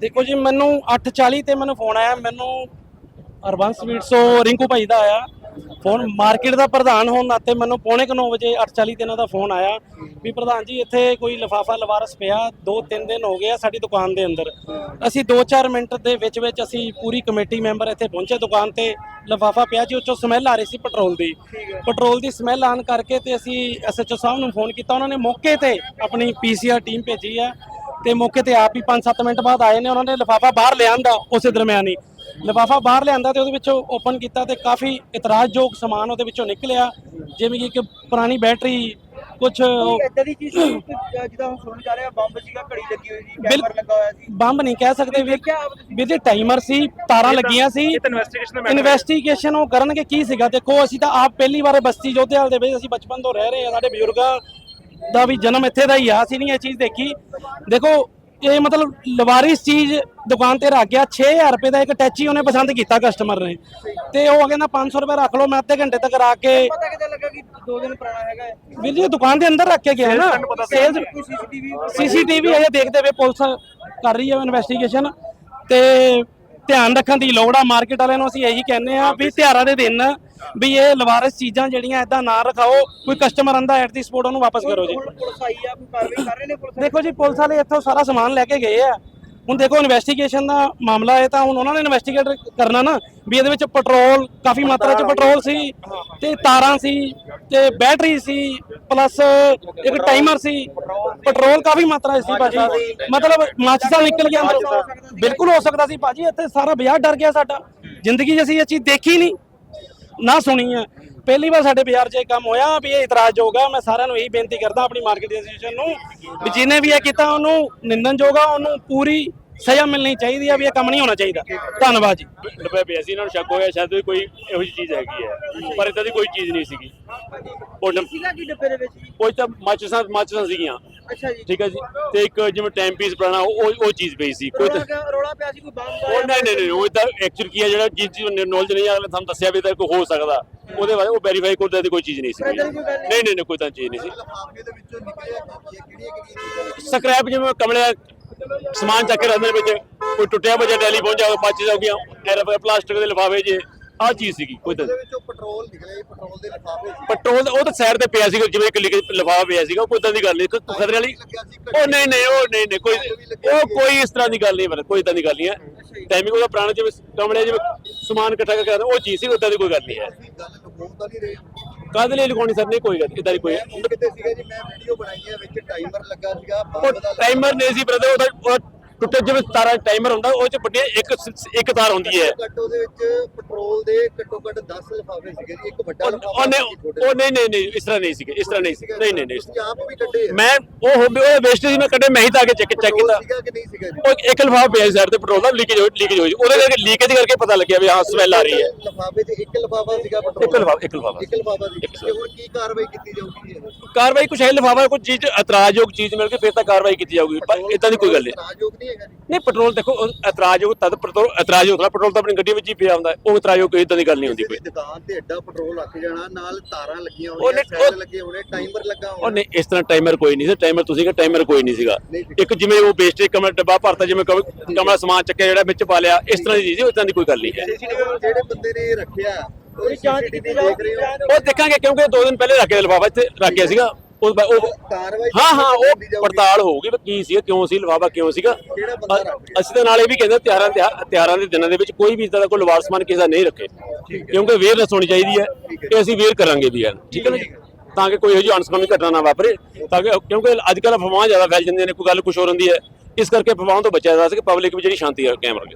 ਦੇਖੋ ਜੀ, ਮੈਨੂੰ 8:40 ਤੇ ਮੈਨੂੰ ਫੋਨ ਆਇਆ, ਮੈਨੂੰ ਅਰਬਨ ਸਵੀਟਸ ਤੋਂ ਰਿੰਕੂ ਭਾਈ ਦਾ ਆਇਆ। ਫੋਨ ਮਾਰਕੀਟ ਦਾ ਪ੍ਰਧਾਨ ਹੋਣ ਨਾਤੇ ਮੈਨੂੰ ਪੌਣੇ ਕੁ ਨੌ ਵਜੇ 8:40 ਤੇ ਇਹਨਾਂ ਦਾ ਫੋਨ ਆਇਆ ਵੀ ਪ੍ਰਧਾਨ ਜੀ, ਇੱਥੇ ਕੋਈ ਲਿਫਾਫਾ ਲਵਾਰਸ ਪਿਆ 2-3 ਦਿਨ ਹੋ ਗਏ ਆ ਸਾਡੀ ਦੁਕਾਨ ਦੇ ਅੰਦਰ। ਅਸੀਂ 2-4 ਮਿੰਟ ਦੇ ਵਿੱਚ ਵਿੱਚ ਅਸੀਂ ਪੂਰੀ ਕਮੇਟੀ ਮੈਂਬਰ ਇੱਥੇ ਪਹੁੰਚੇ ਦੁਕਾਨ ਤੇ, ਲਿਫਾਫਾ ਪਿਆ ਜੀ, ਉੱਚੋਂ ਸਮੈਲ ਆ ਰਹੀ ਸੀ ਪੈਟਰੋਲ ਦੀ। ਪੈਟਰੋਲ ਦੀ ਸਮੈਲ ਆਉਣ ਕਰਕੇ ਤੇ ਅਸੀਂ ਐਸਐਚਓ ਸਾਹਿਬ ਨੂੰ ਫੋਨ ਕੀਤਾ, ਉਹਨਾਂ ਨੇ ਮੌਕੇ ਤੇ ਆਪਣੀ ਪੀਸੀਆਰ ਟੀਮ ਭੇਜੀ ਆ। ਤੇ ਮੌਕੇ ਤੇ ਆਪ ਹੀ 5-7 ਮਿੰਟ ਬਾਅਦ ਆਏ ਨੇ ਉਹਨਾਂ ਨੇ ਲਿਫਾਫਾ ਬਾਹਰ ਲਿਆਂਦਾ ਉਸੇ ਦਰਮਿਆਨ ਹੀ। ਲਿਫਾਫਾ ਬਾਹਰ ਲਿਆਂਦਾ ਤੇ ਉਹਦੇ ਵਿੱਚੋਂ ਓਪਨ ਕੀਤਾ ਤੇ ਕਾਫੀ ਇਤਰਾਜ਼ਯੋਗ ਸਮਾਨ ਉਹਦੇ ਵਿੱਚੋਂ ਨਿਕਲਿਆ ਜਿਵੇਂ ਕਿ ਇੱਕ ਪੁਰਾਣੀ ਬੈਟਰੀ ਕੁਝ ਇਦਾਂ ਦੀ ਚੀਜ਼ ਸੀ ਕਿ ਜਿੱਦਾਂ ਹੁਣ ਸੁਣਨ ਜਾ ਰਿਹਾ ਬੰਬ ਸੀਗਾ ਘੜੀ ਲੱਗੀ ਹੋਈ ਸੀ ਬਿਲ- ਕੈਮਰਾ ਲੱਗਾ ਹੋਇਆ ਸੀ। ਬੰਬ ਨਹੀਂ ਕਹਿ ਸਕਦੇ ਵੀ? ਵੀ ਟਾਈਮਰ ਸੀ ਤਾਰਾਂ ਲੱਗੀਆਂ ਸੀ। ਇਨਵੈਸਟੀਗੇਸ਼ਨ ਉਹ ਕਰਨਗੇ ਕੀ ਸੀਗਾ? ਦੇਖੋ ਅਸੀਂ ਤਾਂ ਆਪ ਪਹਿਲੀ ਵਾਰ ਬਸਤੀ ਜੋਧੇਵਾਲ ਦੇ ਵਿੱਚ ਅਸੀਂ ਬਚਪਨ ਤੋਂ ਰਹਿ ਰਹੇ ਹਾਂ ਸਾਡੇ ਬਜ਼ੁਰਗਾਂ ਦਾ ਵੀ ਜਨਮ ਇੱਥੇ ਦਾ ਹੀ ਆ। ਅਸੀਂ ਨਹੀਂ ਇਹ ਚੀਜ਼ ਦੇਖੀ। ਦੇਖੋ ਇਹ ਮਤਲਬ ਲਵਾਰਿਸ ਚੀਜ਼ ਦੁਕਾਨ ਤੇ ਰੱਖ ਗਿਆ। 6000 ਰੁਪਏ ਦਾ ਇੱਕ ਟੈਚੀ ਉਹਨੇ ਪਸੰਦ ਕੀਤਾ ਕਸਟਮਰ ਨੇ। ਤੇ ਉਹ ਕਹਿੰਦਾ 500 ਰੁਪਏ ਰੱਖ ਲਓ ਮੈਂ ਅੱਧੇ ਘੰਟੇ ਤੱਕ ਆ ਕੇ ਪਤਾ ਕਿਦਾਂ ਲੱਗਾ ਕਿ 2 ਦਿਨ ਪੁਰਾਣਾ ਹੈਗਾ ਹੈ ਵੀਰ ਜੀ ਦੁਕਾਨ ਦੇ ਅੰਦਰ ਰੱਖ ਕੇ ਗਿਆ ਨਾ। ਸੇਲਸ ਸੀਸੀਟੀਵੀ ਸੀਸੀਟੀਵੀ ਅਜੇ ਦੇਖਦੇ ਵੇ ਪੁਲਿਸ ਕਰ ਰਹੀ ਹੈ ਇਨਵੈਸਟੀਗੇਸ਼ਨ ਤੇ ਧਿਆਨ ਰੱਖਣ ਦੀ ਲੋੜ ਆ ਮਾਰਕੀਟ ਵਾਲਿਆਂ ਨੂੰ ਅਸੀਂ ਇਹੀ ਕਹਿੰਦੇ ਆ ਵੀ ਤਿਉਹਾਰਾਂ ਦੇ ਦਿਨ ਵੀ ਇਹ ਲਵਾਰਸ ਚੀਜ਼ਾਂ ਜਿਹੜੀਆਂ ਇਦਾਂ ਨਾ ਰਖਾਓ ਕੋਈ ਕਸਟਮਰ ਆਂਦਾ ਐਟ ਦੀ ਸਪੋਰਟ ਉਹਨੂੰ ਵਾਪਸ ਕਰੋ ਜੀ। ਹੁਣ ਪੁਲਿਸ ਆਈ ਆ ਕੋਈ ਕਾਰਵਾਈ ਕਰ ਰਹੇ ਨੇ ਪੁਲਿਸ? ਦੇਖੋ ਜੀ ਪੁਲਿਸ ਵਾਲੇ ਇੱਥੋਂ ਸਾਰਾ ਸਮਾਨ ਲੈ ਕੇ ਗਏ ਆ। ਹੁਣ ਦੇਖੋ ਇਨਵੈਸਟੀਗੇਸ਼ਨ ਦਾ ਮਾਮਲਾ ਹੈ ਤਾਂ ਹੁਣ ਉਹਨਾਂ ਨੇ ਇਨਵੈਸਟੀਗੇਟ ਕਰਨਾ ਨਾ ਵੀ ਇਹਦੇ ਵਿੱਚ ਪੈਟਰੋਲ ਕਾਫੀ ਮਾਤਰਾ 'ਚ ਪੈਟਰੋਲ ਸੀ ਤੇ ਤਾਰਾਂ ਸੀ। ਤੇ ਬੈਟਰੀ ਸੀ ਪਲੱਸ ਇੱਕ ਟਾਈਮਰ ਸੀ ਪੈਟਰੋਲ ਕਾਫੀ ਮਾਤਰਾ ਸੀ ਭਾਜੀ। ਮਤਲਬ ਮਾਚਿਸਾਂ ਨਿਕਲ ਗਿਆ ਅੰਦਰੋਂ। ਬਿਲਕੁਲ ਹੋ ਸਕਦਾ ਸੀ ਭਾਜੀ, ਇੱਥੇ ਸਾਰਾ ਬਾਜ਼ਾਰ ਡਰ ਗਿਆ ਸਾਡਾ। ਜ਼ਿੰਦਗੀ 'ਚ ਅਸੀਂ ਇਹ ਚੀਜ਼ ਦੇਖੀ ਨਹੀਂ। ਨਾ ਸੁਣੀ ਹੈ ਪਹਿਲੀ ਵਾਰ ਸਾਡੇ ਬਾਜ਼ਾਰ 'ਚ ਇਹ ਕੰਮ ਹੋਇਆ ਵੀ ਇਹ ਇਤਰਾਜ਼ ਹੋਗਾ ਮੈਂ ਸਾਰਿਆਂ ਨੂੰ ਇਹੀ ਬੇਨਤੀ ਕਰਦਾ ਆਪਣੀ ਮਾਰਕੀਟ ਐਸੋਸੀਏਸ਼ਨ ਨੂੰ ਵੀ ਜਿਹਨੇ ਵੀ ਇਹ ਕੀਤਾ, ਉਹਨੂੰ ਨਿੰਦਣਯੋਗ ਆ, ਉਹਨੂੰ ਪੂਰੀ ਸਜ਼ਾ ਮਿਲਣੀ ਚਾਹੀਦੀ ਆ ਵੀ ਇਹ ਕੰਮ ਨਹੀਂ ਹੋਣਾ ਚਾਹੀਦਾ। ਧੰਨਵਾਦ ਜੀ। ਡੱਬੇ ਪਿਆ ਸੀ ਇਹਨਾਂ ਨੂੰ ਸ਼ੱਕ ਹੋਇਆ ਸ਼ਾਇਦ ਕੋਈ ਇਹੋ ਜਿਹੀ ਚੀਜ਼ ਹੈਗੀ ਹੈ। ਪਰ ਇਦਾਂ ਦੀ ਕੋਈ ਚੀਜ਼ ਨਹੀਂ ਸੀਗੀ। ਉਹ ਡੱਬ- ਸੀਗਾ ਕੀ ਡੱਬੇ ਦੇ ਵਿੱਚ ਕੋਈ ਤਾਂ ਮਾਚਿਸਾਂ ਮਾਚਿਸਾਂ ਸੀਗੀਆਂ। ਅੱਛਾ ਜੀ। ਠੀਕ ਹੈ ਜੀ। ਤੇ ਇੱਕ ਜਿਵੇਂ ਟਾਈਮ ਪੀਸ ਪੁਰਾਣਾ ਉਹ ਉਹ ਚੀਜ਼ ਪਈ ਸੀ। ਕੋਈ ਤਾਂ ਰੌਲਾ ਪਿਆ ਸੀ ਕੋਈ ਬੰਬ ਉਹ ਨਹੀਂ ਨਹੀਂ ਨਹੀਂ ਉਹ ਤਾਂ ਐਕਚੁਅਲ ਕੀ ਹੈ ਜਿਹੜਾ ਜਿਸ ਚੀਜ਼ ਨੌਲੇਜ ਨਹੀਂ ਆ ਤੁਹਾਨੂੰ ਦੱਸਿਆ ਵੀ ਤਾਂ ਕੋਈ ਹੋ ਸਕਦਾ। ਉਹਦੇ ਬਾਰੇ ਉਹ ਵੈਰੀਫਾਈ ਕੋਈ ਦੀ ਕੋਈ ਚੀਜ਼ ਨਹੀਂ ਸੀ ਨਹੀਂ। ਨਹੀਂ ਕੋਈ ਤਾਂ ਚੀਜ਼ ਨਹੀਂ ਸੀ। ਸਕ੍ਰੈਪ ਜਿਵੇਂ ਕਮਲੇ ਸਮਾਨ ਚੱਕ ਕੇ ਰੱਖਦੇ ਨੇ ਵਿੱਚ। ਕੋਈ ਟੁੱਟਿਆ ਬਜਾ ਟੈਲੀਫੋਨ ਜਾ ਮਾਚਿਸ ਹੋ ਗਿਆ ਐਰ ਪਲਾਸਟਿਕ ਦੇ ਲਿਫਾਫੇ ਜੇ ਆਹ ਚੀਜ਼ ਸੀਗੀ ਕੋਈ ਤਾਂ। ਵਿੱਚੋਂ ਪੈਟਰੋਲ ਨਿਕਲਿਆ ਜੀ ਪੈਟਰੋਲ ਦੇ ਲਿਫਾਫੇ ਸੀ। ਪੈਟਰੋਲ ਉਹ ਤਾਂ ਸਾਈਡ ਤੇ ਪਿਆ ਸੀਗਾ ਜਿਵੇਂ ਕਿ ਲਿਫਾਫਾ ਪਿਆ ਸੀਗਾ ਕੋਈ ਤਾਂ ਦੀ ਗੱਲ ਨਹੀਂ ਕੋਈ ਖਤਰੇ ਵਾਲੀ ਉਹ ਨਹੀਂ ਨਹੀਂ ਉਹ ਨਹੀਂ ਨਹੀਂ ਕੋਈ ਉਹ ਕੋਈ ਇਸ ਤਰ੍ਹਾਂ ਦੀ ਗੱਲ ਨਹੀਂ ਮਤਲਬ ਕੋਈ ਤਾਂ ਦੀ ਗੱਲ ਨਹੀਂ ਹੈ। ਟਾਈਮਿੰਗ ਉਹਦਾ ਪੁਰਾਣਾ ਜਿਵੇਂ ਕਮਲੇ ਜਿਵੇਂ ਸਮਾਨ ਇਕੱਠਾ ਕਰਕੇ ਉਹ ਚੀਜ਼ ਸੀ ਉਦਾਂ ਦੀ ਕੋਈ ਗੱਲ ਨਹੀਂ ਹੈ। ਗੱਲ ਲੁਕਾਉਣ ਤਾਂ ਨਹੀਂ ਰਹੇ। ਕਾਹਦੇ ਲਈ ਲਗਾਉਣੀ ਸਰ? ਨਹੀਂ ਕੋਈ ਗੱਲ ਇਦਾਂ ਦੀ ਕੋਈ ਮੈਂ ਹੁਣ ਕਿਤੇ ਸੀਗਾ ਜੀ ਮੈਂ ਵੀਡੀਓ ਬਣਾਈ ਹੈ ਵਿੱਚ ਟਾਈਮਰ ਲੱਗਾ ਸੀਗਾ ਉਹ ਟਾਈਮਰ ਨਹੀਂ ਸੀ ਬ੍ਰਦਰ ਉਹਦਾ ਉਹ ਟੁੱਟੇ ਜਿਵੇਂ ਤਾਰਾ ਟਾਈਮਰ ਹੁੰਦਾ ਉਹ ਚ ਵੱਡੀ ਇੱਕ ਇੱਕ ਤਾਰ ਹੁੰਦੀ ਹੈ। ਘੱਟ ਉਹਦੇ ਵਿੱਚ ਪੈਟਰੋਲ ਦੇ ਘੱਟੋ ਘੱਟ 10 ਲਿਫਾਫੇ ਸੀਗੇ ਜੀ ਇੱਕ ਵੱਡਾ ਉਹ ਲਿਫਾਫਾ ਉਹ ਨਹੀਂ ਸੀ, ਉਹ ਨਹੀਂ ਨਹੀਂ ਨਹੀਂ ਇਸ ਤਰ੍ਹਾਂ ਨਹੀਂ ਸੀਗੇ ਇਸ ਤਰ੍ਹਾਂ ਨਹੀਂ ਸੀ ਨਹੀਂ ਨਹੀਂ ਨਹੀਂ ਆਪ ਵੀ ਕੱਢੇ। ਮੈਂ ਉਹ ਉਹ ਵੇਸਟੇਜ ਮੈਂ ਕੱਢੇ ਮੈਂ ਹੀ ਤਾਂ ਆ ਕੇ ਚੈੱਕ ਕੀਤਾ। ਸੀਗਾ ਕਿ ਨਹੀਂ ਸੀਗਾ ਜੀ? ਉਹ ਇੱਕ ਲਿਫਾਫਾ ਪਿਆ ਸਾਈਡ ਤੇ ਪੈਟਰੋਲ ਦਾ ਲੀਕੇਜ ਹੋਈ ਲੀਕੇਜ ਹੋਈ। ਉਹਦੇ ਕਰਕੇ ਲੀਕੇਜ ਕਰਕੇ ਪਤਾ ਲੱਗਿਆ ਵੀ ਹਾਂ ਸਮੈਲ ਆ ਰਹੀ ਹੈ। ਲਿਫਾਫੇ 'ਚ ਇੱਕ ਲਿਫਾਫਾ ਸੀਗਾ ਪੈਟਰੋਲ ਇੱਕ ਲਿਫਾਫਾ ਇੱਕ ਲਿਫਾਫਾ ਇੱਕ ਲਿਫਾਫਾ ਸੀ। ਹੁਣ ਕੀ ਕਾਰਵਾਈ ਕੀਤੀ ਜਾਊਗੀ ਕਾਰਵਾਈ ਕੁਛ ਹੈ ਲਿਫਾਫਾ ਕੋਈ ਚੀਜ਼ ਇਤਰਾਜ਼ਯੋਗ ਚੀਜ਼ ਮਿਲ ਕੇ ਫਿਰ ਤਾਂ ਕਾਰਵਾਈ ਕੀਤੀ ਜਾਊਗੀ ਪਰ ਇਦਾਂ ਦੀ ਕੋਈ ਗੱਲ ਨਹੀਂ। ਨਹੀਂ ਜੀ ਨਹੀਂ ਪੈਟਰੋਲ ਦੇਖੋ ਉਹ ਇਤਰਾਜ਼ਯੋਗ ਤਦ ਪੈਟਰੋਲ ਇਤਰਾਜ਼ਯੋਗ ਹੁੰਦਾ ਪੈਟਰੋਲ ਤਾਂ ਆਪਣੀ ਗੱਡੀ ਵਿੱਚ ਹੀ ਪਿਆ ਹੁੰਦਾ। ਉਹ ਇਤਰਾਜ਼ਯੋਗ ਕੋਈ ਇਦਾਂ ਦੀ ਗੱਲ ਨਹੀਂ ਹੁੰਦੀ ਕੋਈ। ਦੁਕਾਨ ਤੇ ਐਡਾ ਪੈਟਰੋਲ ਰੱਖ ਜਾਣਾ ਨਾਲ ਤਾਰਾਂ ਲੱਗੀਆਂ ਉਹ ਹੋਣੀਆਂ ਨਹੀਂ- ਸੈੱਲ ਉਹ- ਲੱਗੇ ਹੋਣੇ ਟਾਈਮਰ ਲੱਗਾ ਉਹ ਹੋਣਾ ਨਹੀਂ ਇਸ ਤਰ੍ਹਾਂ ਟਾਈਮਰ ਕੋਈ ਨਹੀਂ ਸੀ ਟਾਈਮਰ ਤੁਸੀਂ ਕਿ ਟਾਈਮਰ ਕੋਈ ਨਹੀਂ ਸੀਗਾ। ਇੱਕ ਜਿਵੇਂ ਉਹ ਵੇਸਟੇਜ ਕਮਰਾ ਡੱਬਾ ਭਰਤਾ ਜਿਵੇਂ ਕਮ- ਕਮਰਾ ਸਮਾਨ ਚੱਕਿਆ ਜਿਹੜਾ ਵਿੱਚ ਪਾ ਲਿਆ ਇਸ ਤਰ੍ਹਾਂ ਦੀ ਚੀਜ਼ ਹੈ ਇਦਾਂ ਦੀ ਕੋਈ ਗੱਲ ਨਹੀਂ ਹੈ। ਜਿਹੜੇ ਬੰਦੇ ਨੇ ਰੱਖਿਆ ਉਹ ਉਹਦੀ ਜਾਂਚ CCTV ਕੀਤੀ ਦੇਖ ਰਹੇ ਹੋ। ਉਹ ਦੇਖਾਂਗੇ ਕਿਉਂਕਿ ਦੋ ਦਿਨ ਪਹਿਲੇ ਰੱਖਿਆ ਲਿਫਾਫਾ ਇੱਥੇ ਰੱਖਿਆ ਸੀਗਾ। ਉਹ ਉਹ ਕਾਰਵਾਈ ਹਾਂ ਹਾਂ ਉਹ। ਪੜਤਾਲ ਹੋਊਗੀ ਵੀ ਕੀ ਸੀ ਕਿਉਂ ਸੀ ਲਿਫਾਫਾ ਕਿਉਂ ਸੀਗਾ? ਅਸੀਂ ਤਾਂ ਨਾਲ ਵੀ ਕਹਿੰਦੇ ਤਿਆਰਾਂ ਤਿਉਹਾਰਾਂ ਦੇ ਦਿਨਾਂ ਦੇ ਵਿੱਚ ਕੋਈ ਵੀ ਇਦਾਂ ਦਾ ਕੋਈ ਲਵਾਰ ਸਮਾਨ ਕਿਸੇ ਦਾ ਨਹੀਂ ਰੱਖੇ ਕਿਉਂਕਿ ਵੇਅਰਨੈਸ ਹੋਣੀ ਚਾਹੀਦੀ ਹੈ ਕਿ ਅਸੀਂ ਵੇਅਰ ਕਰਾਂਗੇ ਵੀ ਯਾਰ ਠੀਕ ਹੈ ਨਾ ਜੀ? ਤਾਂ ਕਿ ਕੋਈ ਇਹੋ ਜਿਹੀ ਅਨਸਕਾਮੀ ਘਟਨਾ ਨਾ ਵਾਪਰੇ ਤਾਂ ਕਿ ਕਿਉਂਕਿ ਅੱਜ ਕੱਲ੍ਹ ਅਫਵਾਹਾਂ ਜ਼ਿਆਦਾ ਫੈਲ ਜਾਂਦੀਆਂ ਨੇ ਕੋਈ ਗੱਲ ਕੁਝ ਹੋਰ ਹੁੰਦੀ ਹੈ ਇਸ ਕਰਕੇ ਅਫਵਾਹਾਂ ਤੋਂ ਬਚਿਆ ਜਾ ਸਕੇ ਪਬਲਿਕ ਵੀ ਜਿਹੜੀ ਸ਼ਾਂਤੀ ਹੈ ਕਾਇਮ ਰਹੇ